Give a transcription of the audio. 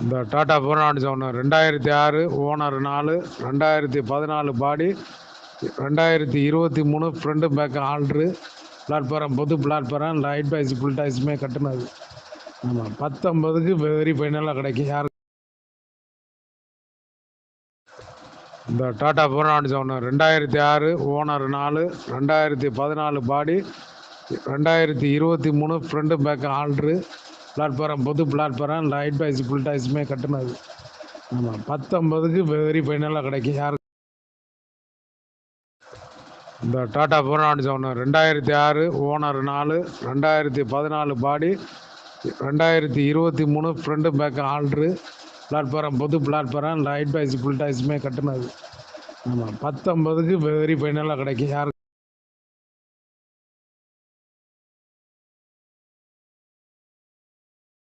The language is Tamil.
இந்த டாடா புறநானூற்றி ஒன்று ரெண்டாயிரத்தி ஆறு ஓனர் நாலு ரெண்டாயிரத்தி பதினாலு பாடி ரெண்டாயிரத்தி இருபத்தி மூணு ஃப்ரண்ட் பேக் ஆல்ட்ரு பிளாட்ஃபாரம் பொது பிளாட்ஃபாரம் லைட் பைஸ் ஃபுல் டைஸுமே கட்டினது. ஆமாம் பத்தொம்பதுக்கு வெரி ஃபைனலாக கிடைக்கும். யார்? இந்த டாடா புறநானூற்றி ஒன்று ரெண்டாயிரத்தி ஆறு ஓனர் நாலு ரெண்டாயிரத்தி பதினாலு பாடி ரெண்டாயிரத்தி இருபத்தி மூணு ஃப்ரண்ட் பேக் ஆல்ட்ரு பிளாட்ஃபாரம் பொது பிளாட்ஃபாரம் லைட் பைஸ் ஃபுல் டாய்ஸுமே கட்டினது. ஆமாம் பத்தொம்பதுக்கு வெரி ஃபைனலாக கிடைக்கும். யார்? இந்த டாடா புறநானூற்றி சொன்ன ரெண்டாயிரத்தி ஆறு ஓனர் நாலு ரெண்டாயிரத்தி பதினாலு பாடி ரெண்டாயிரத்தி இருபத்தி மூணு ஃப்ரண்ட் பேக் ஆல்ட்ரு பிளாட்ஃபாரம் பொது பிளாட்ஃபாரம் லைட் பாய்ஸ் ஃபுல் டாய்ஸுமே கட்டினது. ஆமாம் பத்தொம்பதுக்கு வெரி ஃபைனலாக கிடைக்கும். யார்?